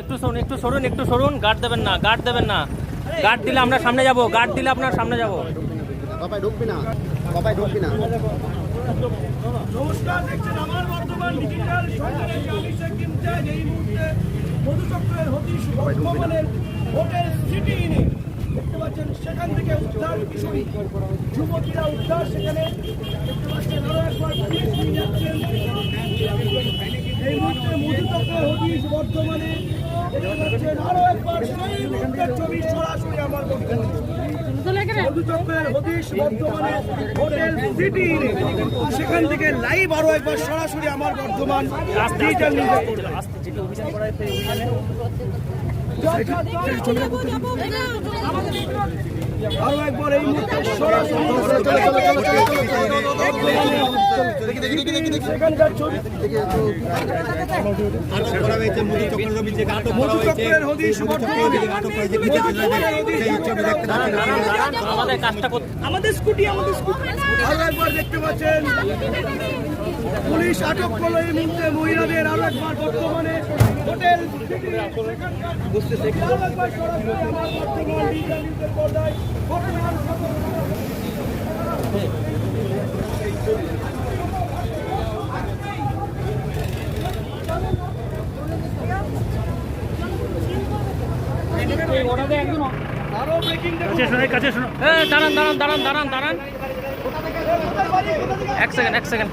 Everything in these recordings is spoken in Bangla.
একটু সরুন একটু সরুন একটু সরুন। গার্ড দেবেন না গার্ড দেবেন না। গার্ড দিলে আমরা সামনে যাব গার্ড দিলে আপনার সামনে যাব। বাবাই ঢুকবি না বাবাই ঢুকবি না। নমস্কার দেখছেন আমার বর্তমান ডিজিটাল সরকারের শেখ ইমতিয়াজ এই মুহূর্তে মধুচক্রের হতিশ বর্ধমানের হোটেল সিটি ইনে দেখতে পাচ্ছেন সেখান থেকে উদ্ধার কিশোরী। যুবতীরা উদ্ধার সেখানে। দেখতে পাচ্ছেন আরও একবার পুলিশ নিয়ে যাচ্ছেন। এই মুহূর্তে মধুচক্রের হতিশ বর্ধমানে। সেখান থেকে লাইভ আরও একবার সরাসরি আমার বর্ধমান আরও একবার এই মুহূর্তে সরাসরি আমাদের স্কুটি আমাদের স্কুটি একবার দেখতে পাচ্ছেন পুলিশ আটক করল এই মুহূর্তে মহিলাদের আরও একবার বর্তমানে হোটেল আরও ব্রেকিং এ, দাঁড়ান দাঁড়ান দাঁড়ান দাঁড়ান দাঁড়ান। এক সেকেন্ড এক সেকেন্ড।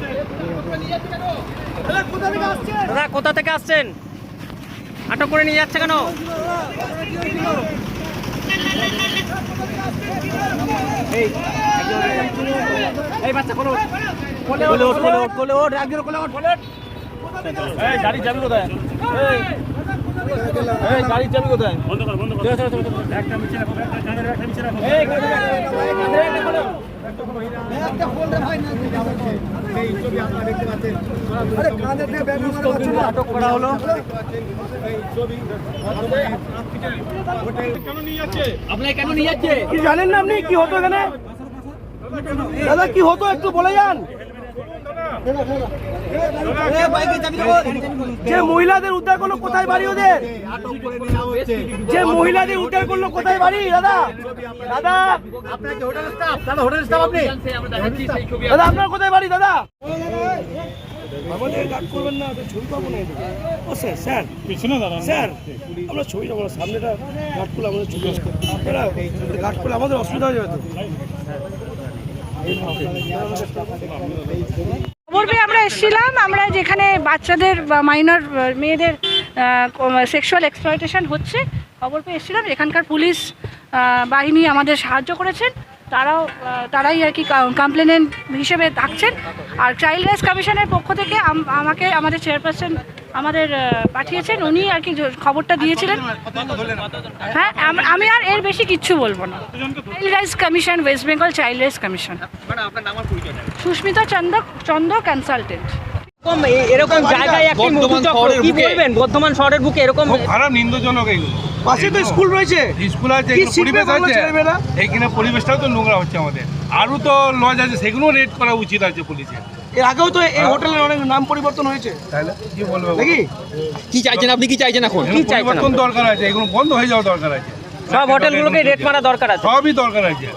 কোথা থেকে দাদা কোথা থেকে আসছেন? আটক করে নিয়ে যাচ্ছে কেন? এই বাচ্চা কোলে ওঠ। কোলে ওঠ কোলে ওঠ কোলে ওঠ। একজন কোলে ওঠ। কোলে ওঠ। এই গাড়ি যাবি কোথায়? এই এই গাড়ি কোথায়? বন্ধ কর বন্ধ কর। একটা মিছে রাখো একটা মিছে রাখো এই গাড়ি একটা কোলে ওঠ। আটক করা হলো। আপনাকে কেন নিয়ে যাচ্ছে? কি জানেন না আপনি? কি হতো এখানে? দাদা কি হতো একটু বলে যান। যে মহিলাদের উদ্ধার করল কোথায় বাড়ি ওদের? যে মহিলাদের উদ্ধার করল কোথায় বাড়ি? দাদা দাদা। দাদা আপনার কোথায় বাড়ি দাদা? আমাদের গার্ড করবেন না ছবি পাবো না ও স্যার স্যার। পিছনে দাঁড়ান। স্যার আমরা ছবি যাব না সামনেটা গার্ড করলে আমাদের ছবি আসবে গার্ড করলে আমাদের অসুবিধা হয়ে যাবে তো। পেয়ে আমরা এসেছিলাম, আমরা যেখানে বাচ্চাদের মাইনর মেয়েদের সেক্সুয়াল এক্সপ্লয়টেশন হচ্ছে, খবর পেয়ে এসেছিলাম। এখানকার পুলিশ বাহিনী আমাদের সাহায্য করেছেন। তারাও তারাই আর কি কমপ্লেনেন্ট হিসেবে থাকছেন। আর চাইল্ড রাইটস কমিশনের পক্ষ থেকে আমাকে, আমাদের চেয়ারপারসন আমাদের পাঠিয়েছেন। উনি আর কি খবরটা দিয়েছিলেন। হ্যাঁ আমি আর এর বেশি কিচ্ছু বলব না। Child rights commission West Bengal child rights commission Susmita Chanda Chanda consultant এরকম জায়গায় একটি কি বলবেন? বর্ধমান শহরের বুকে এরকম খারাপ নিন্দজনক পাশে তো স্কুল রয়েছে। স্কুল আছে পরিবেশ আছে। এইখানে পরিবেশটাও তো নোংরা হচ্ছে আমাদের। আরও তো লজ আছে সেগুলো রেড করা উচিত আছে পুলিশের। এর আগেও তো এই হোটেলের অনেক নাম পরিবর্তন হয়েছে। তাহলে কি বলব নাকি? কি চাইছেন আপনি? কি চাইছেন এখন? এগুলো পরিবর্তন দরকার আছে এগুলো বন্ধ হয়ে যাওয়া দরকার আছে। সব হোটেলগুলোকে রেট মারা দরকার আছে। সবই দরকার আছে।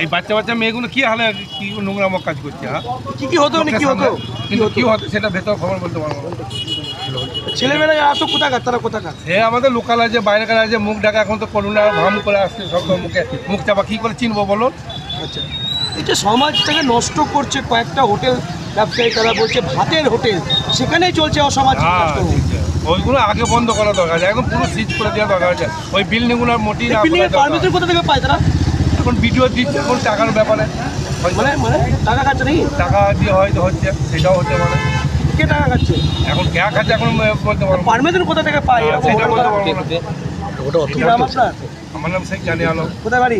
এই বাচ্চা বাচ্চা মেয়েগুলো কি হালে কি নোংরামক কাজ করছে হ্যাঁ? কি কি হতো মানে কি হতো? কিন্তু কি হতো সেটা ভেতর খবর বলতে পারব না। ছেলেমেয়েরা যারা আসো কোথাকার? তারা কোথাকার? সে আমাদের লোকাল আছে বাইরেকার আছে মুখ ঢাকা এখন তো করোনা ভাম করে আসছে সব মুখে মুখ চাপা কি করে চিনবো বলো আচ্ছা। এই যে সমাজটাকে নষ্ট করছে কয়েকটা হোটেল ব্যবসায়ী তারা বলছে ভাতের হোটেল সেখানেই চলছে অসামাজিক হ্যাঁ ঠিক আছে। ওইগুলো আগে বন্ধ করা দরকার আছে। এখন পুরো সিজ করে দেওয়া দরকার আছে। ওই বিল্ডিংগুলোর মোটি। পারমিশন কোথা থেকে পায় তারা? এখন ভিডিও দিচ্ছে এখন টাকার ব্যাপারে। মানে মানে টাকা খাচ্ছে নাকি? টাকা দিয়ে হয়তো হচ্ছে সেটাও হতে পারে। কে টাকা খাচ্ছে? এখন কে খাচ্ছে এখন বলতে পারব পারমিশন কোথা থেকে পায়? এরকম সেটা হোটেল বলতে পারব না। কি নাম আপনার? আমার নাম শেখ জানি আলম। কোথায় বাড়ি?